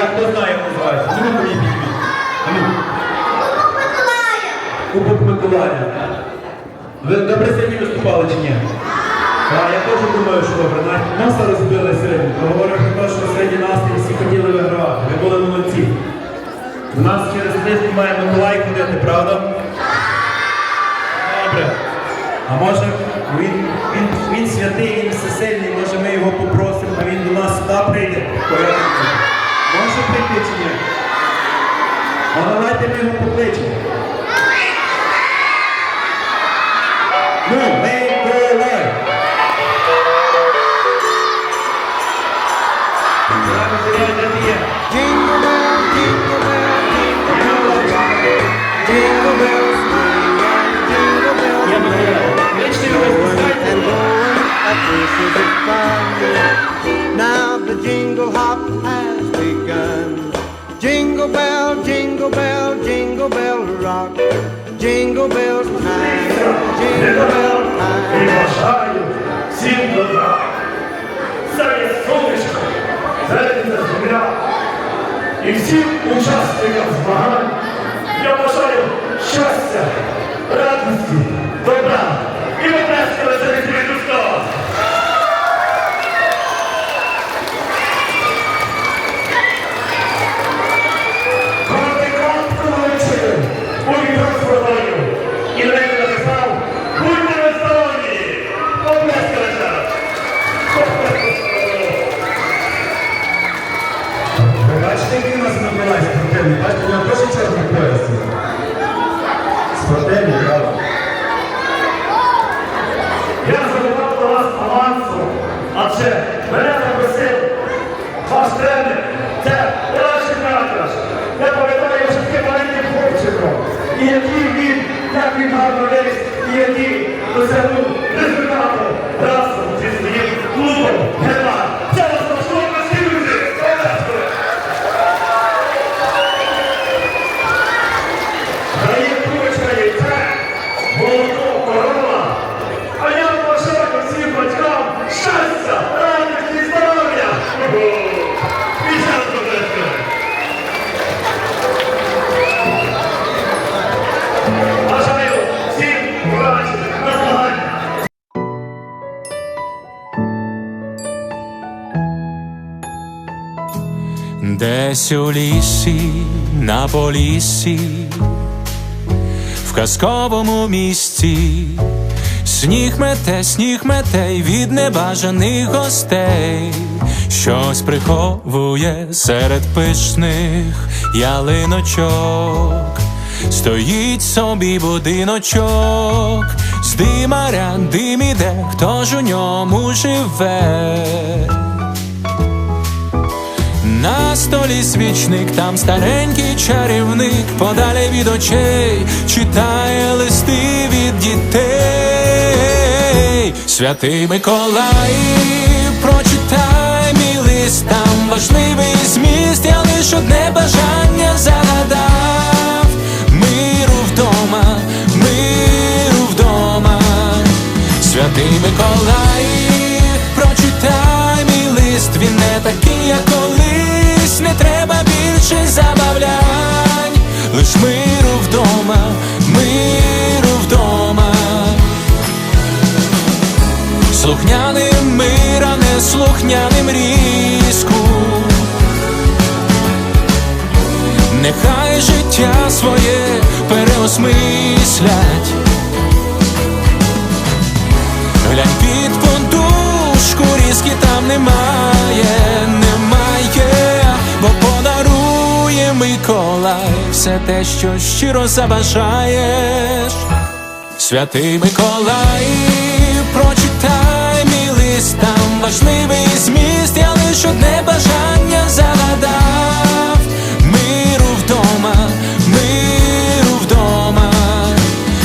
Як хто знає, як називається? Руку мені підніміть. Кубок Миколая. Ви добре сьогодні виступали чи ні? А, я теж думаю, що добре. Навіть носа розбили сьогодні. То про те, що сьогодні настрій всі хотіли вигравати. Ви були молодці. У нас через тиждень має Миколай ходити, правда? Добре. А може він, він, він святий, він всесильний, може ми його попросимо, а він до нас сюди прийде. Порядку. Може прийти чи ні? А давайте ми його покличемо. Jingle bells time, jingle bell І time. бажаю всім добра. Це сонечко, зелена земля. І всім учасникам змагань я бажаю щастя, радості, який нас Миколай спортивний? Бачите, у нього теж чорний пояс. Спортивний, правда? Я задавав до вас авансом, адже мене запросив ваш тренер. Це Рашик Накраш. Я пам'ятаю ще таким маленьким хлопчиком. І який він, як він гарно і який досягнув Десь у лісі, на полісі, в казковому місці, сніг мете, сніг мете від небажаних гостей, щось приховує серед пишних ялиночок, стоїть собі будиночок, з димаря дим іде, хто ж у ньому живе. Столі свічник, там старенький чарівник, подалі від очей читає листи від дітей. Святий Миколай, прочитай мій лист, там важливий зміст, я лиш одне бажання загадав. Миру вдома, миру вдома. Святий Миколай, прочитай мій він не такий, як колись, не треба більше забавлянь, лиш миру вдома, миру вдома. Слухняним мира, не слухняним різку. Нехай життя своє переосмислять. Глянь під подушку, різки там немає, все те, що щиро забажаєш. Святий Миколай, прочитай мій лист, там важливий зміст, я лиш одне бажання загадав. Миру вдома, миру вдома.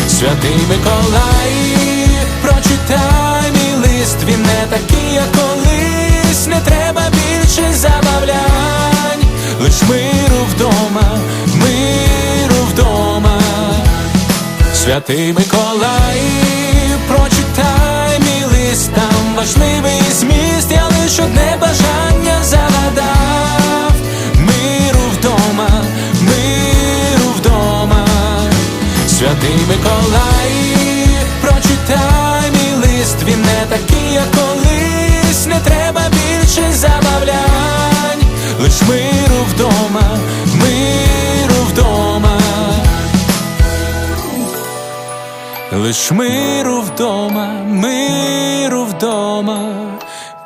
Святий Миколай, прочитай мій лист, він не такий, як колись, не треба більше забавлянь, лиш миру Святий Миколай, прочитай мій лист там важливий зміст, я лиш одне бажання загадав. Миру вдома, миру вдома, святий Миколай, прочитай мій лист, він не такий, як колись, не треба більше забавлянь, лиш миру вдома. Лиш миру вдома, миру вдома,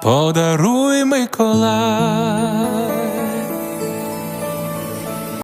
подаруй Миколай.